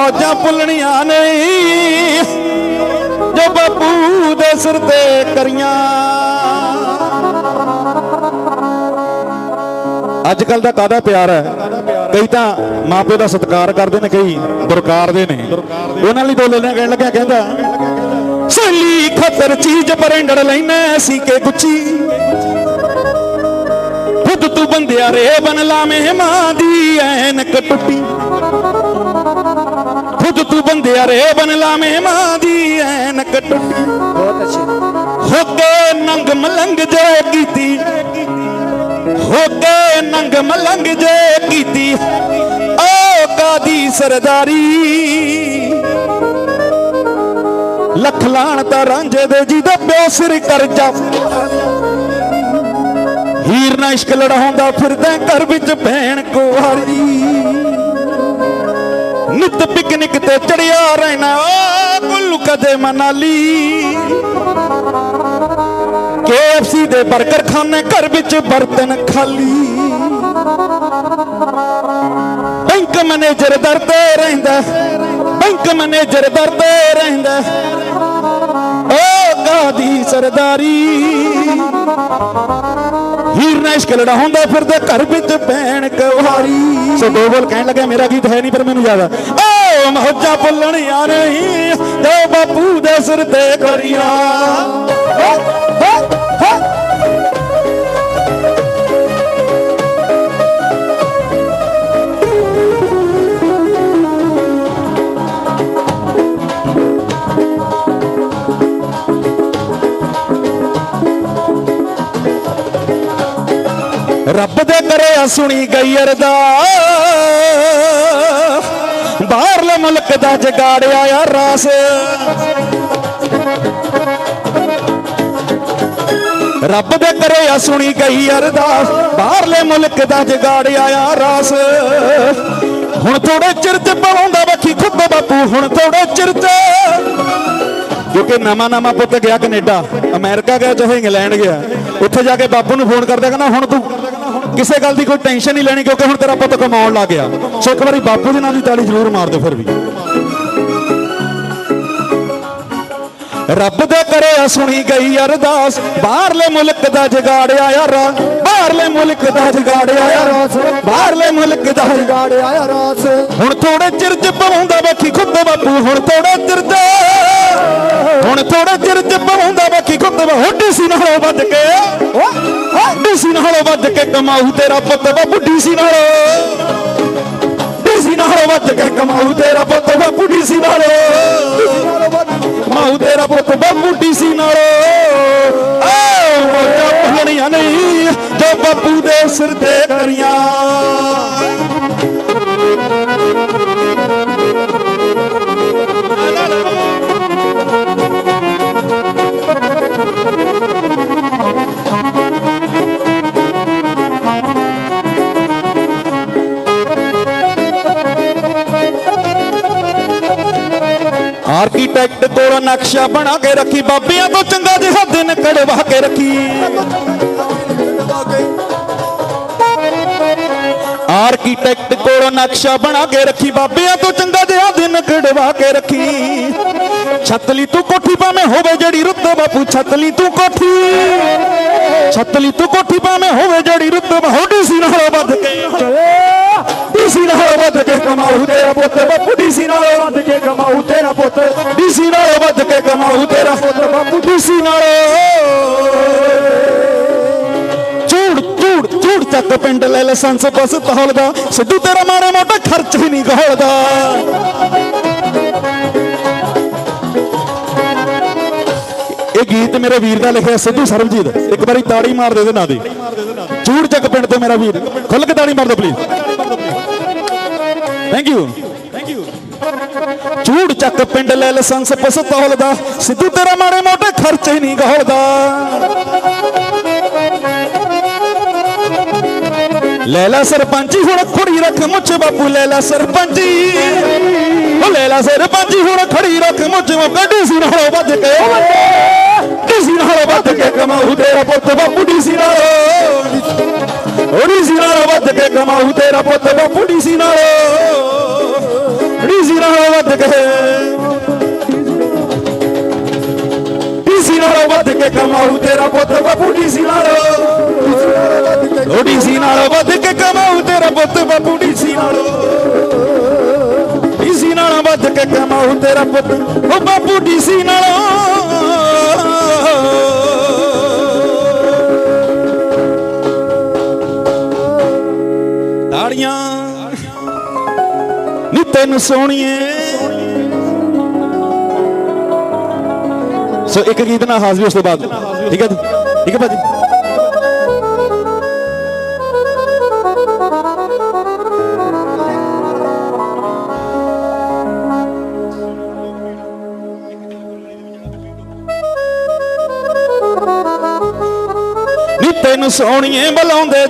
ਮੌਜਾਂ ਪੁੱਲਣੀਆਂ ਨਹੀਂ, ਜੋ ਬਾਪੂ ਦੇ ਸਿਰ ਤੇ ਕਰੀਆਂ। ਅੱਜ ਕੱਲ ਦਾ ਕਾਦਾ ਪਿਆਰ ਹੈ? ਕਈ ਤਾਂ ਮਾਪੇ ਦਾ ਸਤਿਕਾਰ ਕਰਦੇ ਨੇ, ਕਈ ਦੁਰਕਾਰਦੇ ਨੇ। ਉਹਨਾਂ ਲਈ ਦੋ ਲੈਣਾ ਕਹਿਣ ਲੱਗਿਆ, ਕਹਿੰਦਾ ਸਲੀ ਖਤਰ ਚੀਜ਼ ਪਰੰਡੜ ਲੈਣਾ ਸੀ ਕੇ ਗੁੱਚੀ। ਖੁਦ ਤੂੰ ਬੰਦਿਆ ਰੇ ਬਨ ਲਾਵੇਂ ਮਾਂ ਦੀ ਐਨਕ ਟੁੱਟੀ। ਬੰਦਿਆ ਰੇ ਬਨ ਲਾਵੇਂ ਮਾਂ ਦੀ ਐਨਕ ਟੁੱਟੀ ਬਹੁਤ ਅੱਛੇ। ਹੋ ਕੇ ਨੰਗ ਮਲੰਗ ਜੇ ਕੀਤੀ। ਹੋ ਕੇ ਨੰਗ ਮਲੰਗ ਜੇ ਕੀਤੀ। ਓ ਕਾਦੀ ਸਰਦਾਰੀ। ਲੱਖ ਲਾਣ ਤਾਂ ਰਾਂਝੇ ਦੇ ਜਿਹਦਾ ਪਿਓ ਸਿਰ ਕਰਜਾ ਹੀਰ ਨਾਲ ਇਸ਼ਕ ਲੜਾਉਂਦਾ ਫਿਰਦਾ ਘਰ ਵਿੱਚ ਭੈਣ ਕੁਵਾਰੀ। ਨਿਤ ਪਿਕਨਿਕ ਤੇ ਚੜਿਆ ਰਹਿਣਾ, ਓ ਗੁੱਲੂ ਕਦੇ ਮਨਾਲੀ। KFC ਦੇ 버ਗਰ ਖਾਣੇ ਘਰ ਵਿੱਚ ਬਰਤਨ ਖਾਲੀ। ਬੈਂਕ ਮੈਨੇਜਰ ਡਰਦੇ ਰਹਿੰਦਾ, ਬੈਂਕ ਮੈਨੇਜਰ ਡਰਦੇ ਰਹਿੰਦਾ। ਓ ਕਾਦੀ ਸਰਦਾਰੀ। ਹੀਰ ਨਾਲ ਇਸ਼ਕ ਲੜਾਉਂਦਾ ਫਿਰਦੇ ਘਰ ਵਿੱਚ ਭੈਣ ਕੁਹਾਰੀ ਸੋ ਦੋ ਬੋਲ ਕਹਿਣ ਲੱਗਿਆ, ਮੇਰਾ ਗੀਤ ਹੈ ਨਹੀਂ, ਪਰ ਮੈਨੂੰ ਯਾਦ ਆ। ਓ ਮਹੱਜਾ ਬੋਲਣੀਆਂ ਨਹੀਂ, ਜੋ ਬਾਪੂ ਦੇ ਸਿਰ ਤੇ ਕਰੀਆਂ ਕਰਿਆ ਸੁਣੀ ਗਈ ਅਰਦਾ ਬਾਹਰਲੇ ਮੁਲਕ ਦਾ ਜਗਾੜਿਆ ਆ ਰਾਸ। ਰੱਬ ਦੇ ਕਰਿਆ ਸੁਣੀ ਗਈ ਅਰਦਾਸ ਬਾਹਰਲੇ ਮੁਲਕ ਦਾ ਜਗਾੜਿਆ ਆ ਰਾਸ। ਹੁਣ ਥੋੜੇ ਚਿਰ ਚ ਪਵਾਉਂਦਾ ਵੇਖੀ ਖੁੱਦ ਬਾਪੂ, ਹੁਣ ਥੋੜੇ ਚਿਰ ਚ ਕਿਉਂਕਿ ਨਵਾਂ ਨਵਾਂ ਪੁੱਤ ਗਿਆ ਕੈਨੇਡਾ, ਅਮਰੀਕਾ ਗਿਆ, ਚਾਹੇ ਇੰਗਲੈਂਡ ਗਿਆ। ਉੱਥੇ ਜਾ ਕੇ ਬਾਪੂ ਨੂੰ ਫੋਨ ਕਰਦਾ, ਕਹਿੰਦਾ, ਹੁਣ ਤੂੰ ਕਿਸੇ ਗੱਲ ਦੀ ਕੋਈ ਟੈਨਸ਼ਨ ਨਹੀਂ ਲੈਣੀ, ਕਿਉਂਕਿ ਹੁਣ ਤੇਰਾ ਪੁੱਤ ਕਮਾਉਣ ਲੱਗ ਗਿਆ। ਸੋ ਇੱਕ ਵਾਰੀ ਬਾਪੂ ਦੇ ਨਾਂ ਦੀ ਤਾੜੀ ਜ਼ਰੂਰ ਮਾਰ ਦਿਓ ਫਿਰ ਵੀ। ਰੱਬ ਦੇ ਕਰਿਆ ਸੁਣੀ ਗਈ ਅਰਦਾਸ, ਬਾਹਰਲੇ ਮੁਲਕ ਦਾ ਜਗਾੜਿਆ ਯਾਰ ਬਾਹਰਲੇ ਮੁਲਕ ਦਾ ਜਗਾੜਿਆ ਯਾਰ ਬਾਹਰਲੇ ਮੁਲਕ ਦਾ ਗਾੜਿਆ ਆ ਹੁਣ ਥੋੜੇ ਚਿਰ ਚ ਪਵਾਉਂਦਾ ਵੇਖੀ ਖੁੱਦ ਬਾਪੂ, ਹੁਣ ਥੋੜੇ ਚਿਰ ਚ ਹੁਣ ਥੋੜੇ ਚਿਰ ਚ ਪਵਾਉਂਦਾ ਵੇਖੀ ਖੁੱਦ ਹੋਡੀ ਸੀ ਨਾਲੋਂ ਵੱਧ ਕੇ। ਡੀਸੀ ਨਾਲੋਂ ਵੱਧ ਕੇ ਕਮਾਊ ਤੇਰਾ ਪੁੱਤ ਬਾਪੂ ਡੀਸੀ ਨਾਲੋਂ। ਡੀਸੀ ਨਾਲੋਂ ਵੱਧ ਕੇ ਕਮਾਊ ਤੇਰਾ ਪੁੱਤ ਬਾਪੂ ਡੀਸੀ ਨਾਲੋਂ। ਕਮਾਊ ਤੇਰਾ ਪੁੱਤ ਬਾਪੂ ਡੀਸੀ ਨਾਲੋਂ। ਆਓ ਮੋਟਾ ਭੁੱਲਣੀਆਂ ਨਹੀਂ ਜੋ ਬਾਪੂ ਦੇ ਸਿਰ ਤੇ ਕਰੀਆਂ। ਆਰਕੀਟੈਕਟ ਕੋਲ ਨਕਸ਼ਾ ਬਣਾ ਕੇ ਰੱਖੀ, ਬਾਬਿਆਂ ਤੋਂ ਚੰਗਾ ਜਿਹਾ ਦਿਨ ਕੜਵਾ ਕੇ ਰੱਖੀ। ਆਰਕੀਟੈਕਟ ਕੋਲ ਨਕਸ਼ਾ ਬਣਾ ਕੇ ਰੱਖੀ, ਬਾਬਿਆਂ ਤੋਂ ਚੰਗਾ ਜਿਹਾ ਦਿਨ ਕੜਵਾ ਕੇ ਰੱਖੀ। ਛਤਲੀ ਤੂੰ ਕੋਠੀ ਭਾਵੇਂ ਹੋਵੇ ਜਿਹੜੀ ਰੁੱਤ ਬਾਪੂ ਛਤਲੀ ਤੂੰ ਕੋਠੀ। ਛਤਲੀ ਤੂੰ ਕੋਠੀ ਭਾਵੇਂ ਹੋਵੇ ਜਿਹੜੀ ਰੁੱਤ ਹੋਡੀ ਸੀ ਨਾਲੋਂ ਵੱਧ ਕੇ। ਡੀਸੀ ਨਾਲੋਂ ਵੱਧ ਕੇ ਕਮਾਊ ਤੇਰਾ ਪੁੱਤ, ਬਾਪੂ ਡੀਸੀ ਨਾਲੋਂ ਵੱਧ ਕੇ ਕਮਾਊ ਤੇਰਾ ਪੁੱਤ। ਡੀਸੀ ਨਾਲੋਂ ਵੱਧ ਕੇ ਕਮਾਊ ਤੇਰਾ ਪੁੱਤ, ਬਾਪੂ ਡੀਸੀ ਨਾਲੋਂ। ਝੂੜ ਝੂੜ ਝੂੜ ਚੱਕ ਪਿੰਡ ਲੈ ਲਾਇਸੈਂਸ ਬਸ ਤਹਲਦਾ। ਸਿੱਧੂ ਤੇਰਾ ਮਾਰੇ ਮੋਟਾ ਖਰਚ ਹੀ ਨਹੀਂ ਗਹੋਲਦਾ ਇਹ ਗੀਤ ਮੇਰੇ ਵੀਰ ਦਾ ਲਿਖਿਆ ਸਿੱਧੂ ਸਰਬਜੀਤ। ਇੱਕ ਵਾਰੀ ਤਾੜੀ ਮਾਰ ਦੇ ਦੇ ਨਾਂ ਦੇ। ਝੂੜ ਚੱਕ ਪਿੰਡ ਤੇ ਮੇਰਾ ਵੀਰ। ਖੁੱਲ ਕੇ ਤਾੜੀ ਮਾਰ ਦਿਓ please thank you thank you Jhoor Chak ਪਿੰਡ ਲੈ ਲਾਇਸੈਂਸ ਪਸਤੌਲ ਦਾ ਸਿੱਧੂ ਤੇਰਾ ਮਾਰੇ ਮੋਟੇ ਖਰਚੇ ਨਹੀਂ ਗਹੋਲਦਾ ਲੈਲਾ ਸਰਪੰਚੀ, ਹੁਣ ਖੜੀ ਰੱਖ ਮੁੱਛ ਬਾਪੂ ਲੈਲਾ ਸਰਪੰਚੀ। ਉਹ ਲੈਲਾ ਸਰਪੰਚੀ, ਹੁਣ ਖੜੀ ਰੱਖ ਮੁੱਛ ਗੱਡੀ ਸੀ ਨਾਲੋਂ ਵੱਜ ਕੇ। ਡੀਸੀ ਨਾਲੋਂ ਵੱਧ ਕੇ ਕਮਾਊ ਤੇਰਾ ਪੁੱਤ ਬਾਪੂ ਡੀਸੀ ਨਾਲੋਂ। ਡੀਸੀ ਨਾਲ ਵੱਧ ਕੇ ਕਮਾਉ ਤੇਰਾ ਪੁੱਤ ਬਾਪੂ ਡੀਸੀ ਨਾਲ। ਡੀਸੀ ਨਾਲ ਵੱਧ ਕੇ। ਡੀਸੀ ਨਾਲ ਵੱਧ ਕੇ ਕਮਾਉ ਤੇਰਾ ਪੁੱਤ ਬਾਪੂ ਡੀਸੀ ਨਾਲ। ਡੀਸੀ ਨਾਲ ਵੱਧ ਕੇ ਕਮਾਉ ਤੇਰਾ ਪੁੱਤ ਬਾਪੂ ਡੀਸੀ ਨਾਲ। ਡੀਸੀ ਨਾਲ ਵੱਧ ਕੇ ਕਮਾਉ ਤੇਰਾ ਪੁੱਤ ਉਹ ਬਾਪੂ ਡੀਸੀ ਨਾਲ। ਸੋਹਣੀਏ। ਸੋ ਇੱਕ ਗੀਤ ਨਾਲ ਹਾਜ਼ਰੀ ਉਸ ਤੋਂ ਬਾਅਦ। ਠੀਕ ਹੈ ਜੀ? ਠੀਕ ਹੈ ਭਾਜੀ? ਨੀ ਤੈਨੂੰ ਸੋਹਣੀਏ ਬੁਲਾਉਂਦੇ